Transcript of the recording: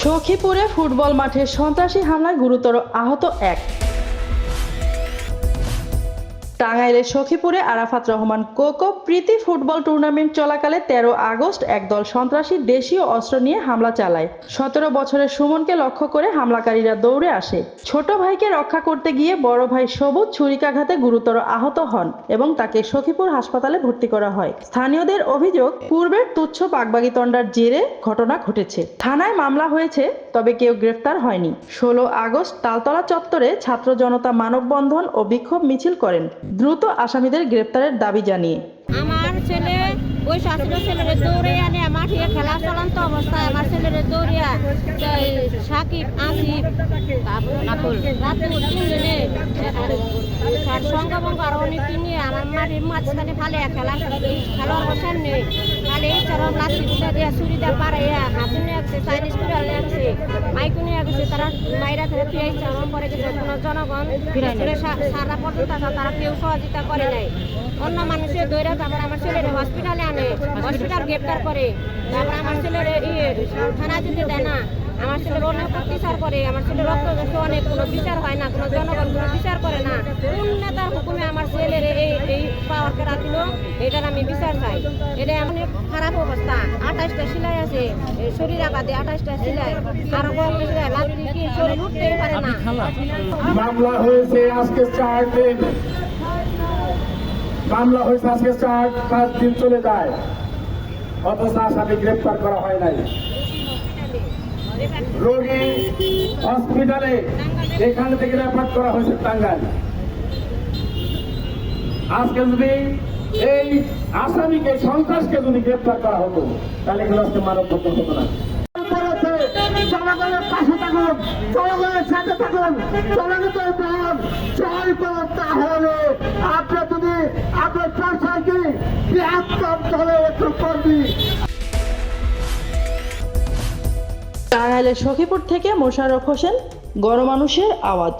সখীপুরে football মাঠে সন্ত্রাসী হামলায় গুরুতর আহত এক। টাঙ্গাইলের সখীপুরে আরাফাত রহমান কোকো প্রীতি ফুটবল টুর্নামেন্ট চলাকালে তেরো আগস্ট একদল সন্ত্রাসী দেশীয় অস্ত্র নিয়ে হামলা চালায়। সতেরো বছরের সুমনকে লক্ষ্য করে হামলাকারীরা দৌড়ে আসে। ছোট ভাইকে রক্ষা করতে গিয়ে বড় ভাই সবুজ ছুরিকাঘাতে গুরুতর আহত হন এবং তাকে সখীপুর হাসপাতালে ভর্তি করা হয়। স্থানীয়দের অভিযোগ, পূর্বের তুচ্ছ বাগবাগিতণ্ডার জেরে ঘটনা ঘটেছে। থানায় মামলা হয়েছে, তবে কেউ গ্রেফতার হয়নি। ষোলো আগস্ট তালতলা চত্বরে ছাত্র জনতা মানববন্ধন ও বিক্ষোভ মিছিল করেন। দ্রুত আসামিদের গ্রেপ্তারের দাবি জানিয়ে। আমার ছেলে, ওই শাশুড়ি ছেলে দৌড়ে আনে মাঠে খেলা চলন্ত অবস্থায় আমার এই সাকিব আসিফ রাতুল রাতুল তিনজনে তার সঙ্গভঙ্গ আর অনেক নিয়ে আমার মাটির মাঝখানে ফালে খেলা। খেলার বসার নেই খালি এই চরম লাঠি দুটা দিয়ে দিয়ে পাড়াইয়া হাতে নিয়ে আসছে চাইনিজ করে নিয়ে আসছে মাইকু নিয়ে গেছে তারা মাইরা থেকে ফিরে চরম পরে গেছে কোনো জনগণ সারা পর্যন্ত তারা কেউ সহযোগিতা করে নাই। অন্য মানুষের দৈরা তারপর আমার ছেলের হসপিটালে আনে হসপিটাল গ্রেপ্তার করে। তারপর আমার ছেলের ইয়ে থানা যেতে দেয়। না। আমার ছেলের অনেক অত্যাচার করে, আমার ছেলের রক্ত অনেক, কোনো বিচার হয় না, কোনো জনগণ কোনো বিচার করে না। কোন নেতার হুকুমে আমার ছেলের এই এই এটার আমি বিচার চাই। এটা অনেক খারাপ অবস্থা। আঠাশটা সেলাই আছে শরীর আঘাতে আঠাশটা সেলাই। কি শরীর উঠতেই পারে না? মামলা হয়েছে আজকে চার দিন। মামলা হয়েছে আজকে চার, পাঁচ দিন চলে যায়। অথচ আসামি গ্রেপ্তার করা হয় নাই। রোগী হসপিটালে এখান থেকে রেফার করা হয়েছে টাঙ্গাইল। আজকে যদি এই আসামিকে, সন্ত্রাসকে যদি গ্রেপ্তার করা হতো, তাহলে এগুলো আজকে মানব হতো না। করেছে জনগণের পাশে থাকুন, জনগণের সাথে থাকুন, জনগণের বল জয় করুন তাহলে আপনি যদি আপনার সংসারকে বৃহত্তম দলে একটু করবি টাঙ্গাইলের সখীপুর থেকে মোশাররফ হোসেন গণমানুষের আওয়াজ।